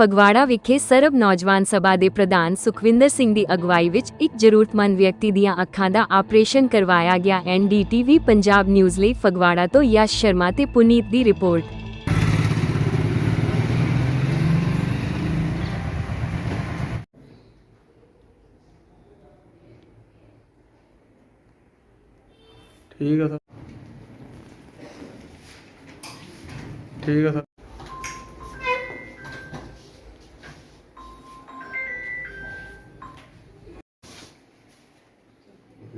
ਫਗਵਾੜਾ ਵਿਖੇ ਸਰਬ ਨੌਜਵਾਨ ਸਭਾ ਦੇ ਪ੍ਰਧਾਨ ਸੁਖਵਿੰਦਰ ਸਿੰਘ ਦੀ ਅਗਵਾਈ ਵਿੱਚ ਇੱਕ ਜ਼ਰੂਰਤਮੰਦ ਵਿਅਕਤੀ ਦੀਆਂ ਅੱਖਾਂ ਦਾ ਆਪਰੇਸ਼ਨ ਕਰਵਾਇਆ ਗਿਆ। ਐਨਡੀਟੀਵੀ ਪੰਜਾਬ ਨਿਊਜ਼ ਲਈ ਫਗਵਾੜਾ ਤੋਂ ਯਸ਼ ਸ਼ਰਮਾ ਤੇ ਪੁਨੀਤ ਦੀ ਰਿਪੋਰਟ। ਠੀਕ ਆ ਸਰ। ਠੀਕ ਆ ਸਰ।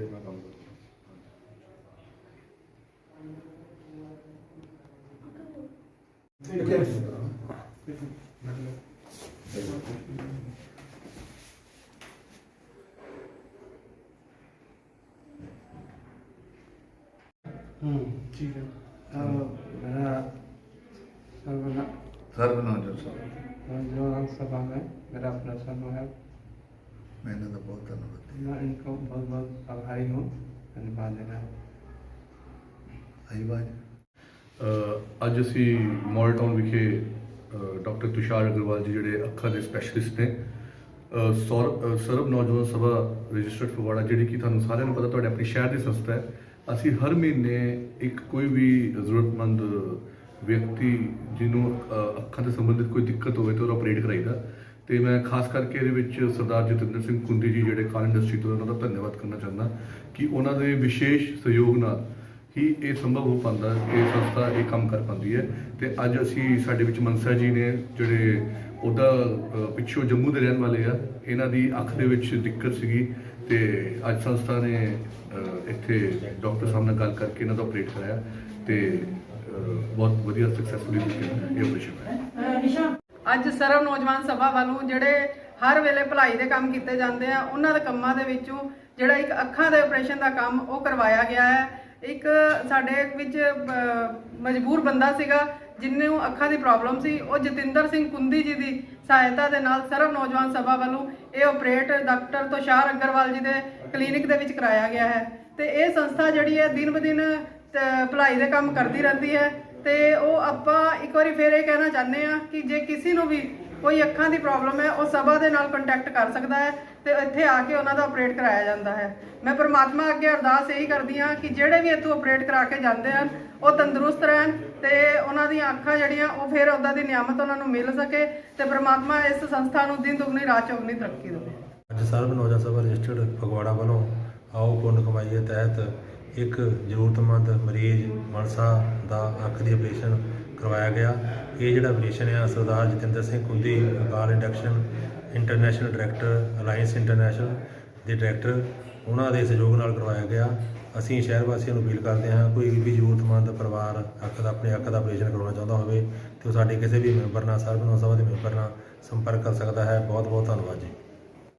देर में कम ठीक है। सर्वनाम जो सर्वनाम सभा में मेरा प्रश्न है। ਮੈਂ ਇਹਨਾਂ ਬਹੁਤ ਧੰਨਵਾਦੀ ਹਾਂ ਇਹਨਾਂ ਦਾ ਬਹੁਤ ਬਹੁਤ ਆਭਾਰੀ ਹਾਂ ਧੰਨਵਾਦ ਇਹਨਾਂ ਆਈ ਬਾਜ ਅੱਜ ਅਸੀਂ ਮੋਲਟਾਊਨ ਵਿਖੇ ਡਾਕਟਰ ਤੁਸ਼ਾਰ ਅਗਰਵਾਲ ਜੀ ਜਿਹੜੇ ਅੱਖਾਂ ਦੇ ਸਪੈਸ਼ਲਿਸਟ ਨੇ ਸਰਬ ਨੌਜਵਾਨ ਸਭਾ ਰਜਿਸਟਰਡ ਫਗਵਾੜਾ ਜਿਹੜੀ ਕਿ ਤੁਹਾਨੂੰ ਸਾਰਿਆਂ ਨੂੰ ਪਤਾ ਤੁਹਾਡੇ ਆਪਣੇ ਸ਼ਹਿਰ ਦੀ ਸੰਸਥਾ ਹੈ। ਅਸੀਂ ਹਰ ਮਹੀਨੇ ਇੱਕ ਕੋਈ ਵੀ ਜ਼ਰੂਰਤਮੰਦ ਵਿਅਕਤੀ ਜਿਹਨੂੰ ਅੱਖਾਂ ਦੇ ਸੰਬੰਧਿਤ ਕੋਈ ਦਿੱਕਤ ਹੋਵੇ ਤਾਂ ਉਹ ਆਪਰੇਟ ਕਰਾਈਦਾ। ਤੇ ਮੈਂ ਖਾਸ ਕਰਕੇ ਇਹਦੇ ਵਿੱਚ ਸਰਦਾਰ ਜਤਿੰਦਰ ਸਿੰਘ ਕੁੰਦੀ ਜੀ ਜਿਹੜੇ ਕਾਰ ਇੰਡਸਟਰੀ ਤੋਂ ਉਹਨਾਂ ਦਾ ਧੰਨਵਾਦ ਕਰਨਾ ਚਾਹੁੰਦਾ ਕਿ ਉਹਨਾਂ ਦੇ ਵਿਸ਼ੇਸ਼ ਸਹਿਯੋਗ ਨਾਲ ਹੀ ਇਹ ਸੰਭਵ ਹੋ ਪਾਉਂਦਾ ਇਹ ਸੰਸਥਾ ਇਹ ਕੰਮ ਕਰ ਪਾਉਂਦੀ ਹੈ ਤੇ ਅੱਜ ਅਸੀਂ ਸਾਡੇ ਵਿੱਚ ਮਨਸਾ ਜੀ ਨੇ ਜਿਹੜੇ ਉਹਦਾ ਪਿੱਛੋਂ ਜੰਮੂ ਦੇ ਰਹਿਣ ਵਾਲੇ ਆ, ਇਹਨਾਂ ਦੀ ਅੱਖ ਦੇ ਵਿੱਚ ਦਿੱਕਤ ਸੀਗੀ ਤੇ ਅੱਜ ਸੰਸਥਾ ਨੇ ਇੱਥੇ ਡਾਕਟਰ ਸਾਹਿਬ ਨਾਲ ਗੱਲ ਕਰਕੇ ਇਹਨਾਂ ਦਾ ਆਪਰੇਟ ਕਰਾਇਆ ਤੇ ਬਹੁਤ ਵਧੀਆ ਸਕਸੈਸਫੁਲੀ ਇਹ ਆਪਰੇਸ਼ਨ ਹੋਇਆ। ਅੱਜ ਸਰਵ ਨੌਜਵਾਨ ਸਭਾ ਵੱਲੋਂ ਜਿਹੜੇ ਹਰ ਵੇਲੇ ਭਲਾਈ ਦੇ ਕੰਮ ਕੀਤੇ ਜਾਂਦੇ ਆ, ਉਹਨਾਂ ਦੇ ਕੰਮਾਂ ਦੇ ਵਿੱਚੋਂ ਜਿਹੜਾ ਇੱਕ ਅੱਖਾਂ ਦੇ ਆਪਰੇਸ਼ਨ ਦਾ ਕੰਮ ਉਹ ਕਰਵਾਇਆ ਗਿਆ ਹੈ। ਇੱਕ ਸਾਡੇ ਵਿੱਚ ਮਜਬੂਰ ਬੰਦਾ ਸੀਗਾ ਜਿਹਨੂੰ ਅੱਖਾਂ ਦੀ ਪ੍ਰੋਬਲਮ ਸੀ, ਉਹ ਜਤਿੰਦਰ ਸਿੰਘ ਕੁੰਦੀ ਜੀ ਦੀ ਸਹਾਇਤਾ ਦੇ ਨਾਲ ਸਰਵ ਨੌਜਵਾਨ ਸਭਾ ਵੱਲੋਂ ਇਹ ਆਪਰੇਟ ਡਾਕਟਰ ਤੁਸ਼ਾਰ ਅਗਰਵਾਲ ਜੀ ਦੇ ਕਲੀਨਿਕ ਦੇ ਵਿੱਚ ਕਰਾਇਆ ਗਿਆ ਹੈ। ਤੇ ਇਹ ਸੰਸਥਾ ਜਿਹੜੀ ਹੈ, ਦਿਨ ਬਦਿਨ ਤੇ ਭਲਾਈ ਦੇ ਕੰਮ ਕਰਦੀ ਰਹਿੰਦੀ ਹੈ। ਤੇ ਉਹ ਆਪਾਂ ਇੱਕ ਵਾਰੀ ਫੇਰ ਇਹ ਕਹਿਣਾ ਚਾਹੁੰਦੇ ਆ ਕਿ ਜੇ ਕਿਸੇ ਨੂੰ ਵੀ ਕੋਈ ਅੱਖਾਂ ਦੀ ਪ੍ਰੋਬਲਮ ਹੈ, ਉਹ ਸਭਾ ਦੇ ਨਾਲ ਕੰਟੈਕਟ ਕਰ ਸਕਦਾ ਹੈ ਤੇ ਇੱਥੇ ਆ ਕੇ ਉਹਨਾਂ ਦਾ ਆਪਰੇਟ ਕਰਾਇਆ ਜਾਂਦਾ ਹੈ। ਮੈਂ ਪਰਮਾਤਮਾ ਅੱਗੇ ਅਰਦਾਸ ਇਹੀ ਕਰਦੀ ਹਾਂ ਕਿ ਜਿਹੜੇ ਵੀ ਇੱਥੋਂ ਆਪਰੇਟ ਕਰਾ ਕੇ ਜਾਂਦੇ ਹਨ, ਉਹ ਤੰਦਰੁਸਤ ਰਹਿਣ ਤੇ ਉਹਨਾਂ ਦੀਆਂ ਅੱਖਾਂ ਜਿਹੜੀਆਂ, ਉਹ ਫਿਰ ਉਹਦਾ ਦੀ ਨਿਆਮਤ ਉਹਨਾਂ ਨੂੰ ਮਿਲ ਸਕੇ ਤੇ ਪਰਮਾਤਮਾ ਇਸ ਸੰਸਥਾ ਨੂੰ ਦਿਨ ਦੁਗਣੀ, ਰਾਤ ਚੌਗਣੀ ਤਰੱਕੀ ਦੇਵੇ। ਅੱਜ ਸਰਬ ਨੌਜਵਾਨ ਸਭਾ ਰਜਿਸਟਰਡ ਫਗਵਾੜਾ ਵੱਲੋਂ ਆਓ ਪੁੰਨ ਕਮਾਈਏ ਤਹਿਤ ਇੱਕ ਜ਼ਰੂਰਤਮੰਦ ਮਰੀਜ਼ ਮਨਸਾ ਦਾ ਅੱਖ ਦੀ ਆਪਰੇਸ਼ਨ ਕਰਵਾਇਆ ਗਿਆ। ਇਹ ਜਿਹੜਾ ਆਪਰੇਸ਼ਨ ਆ, Sardar Jatinder Singh Kundi Akal induction international director alliance international ਦੇ ਡਾਇਰੈਕਟਰ, ਉਹਨਾਂ ਦੇ ਸਹਿਯੋਗ ਨਾਲ ਕਰਵਾਇਆ ਗਿਆ। ਅਸੀਂ ਸ਼ਹਿਰ ਵਾਸੀਆਂ ਨੂੰ ਅਪੀਲ ਕਰਦੇ ਹਾਂ, ਕੋਈ ਵੀ ਜ਼ਰੂਰਤਮੰਦ ਪਰਿਵਾਰ ਅੱਖ ਦਾ, ਆਪਣੇ ਅੱਖ ਦਾ ਆਪਰੇਸ਼ਨ ਕਰਵਾਉਣਾ ਚਾਹੁੰਦਾ ਹੋਵੇ, ਤੇ ਉਹ ਸਾਡੇ ਕਿਸੇ ਵੀ ਮੈਂਬਰ ਨਾਲ ਸਰਬ ਨੌਜਵਾਨ ਸਭਾ ਦੇ ਮੈਂਬਰ ਨਾਲ ਸੰਪਰਕ ਕਰ ਸਕਦਾ ਹੈ। ਬਹੁਤ ਬਹੁਤ ਧੰਨਵਾਦ ਜੀ।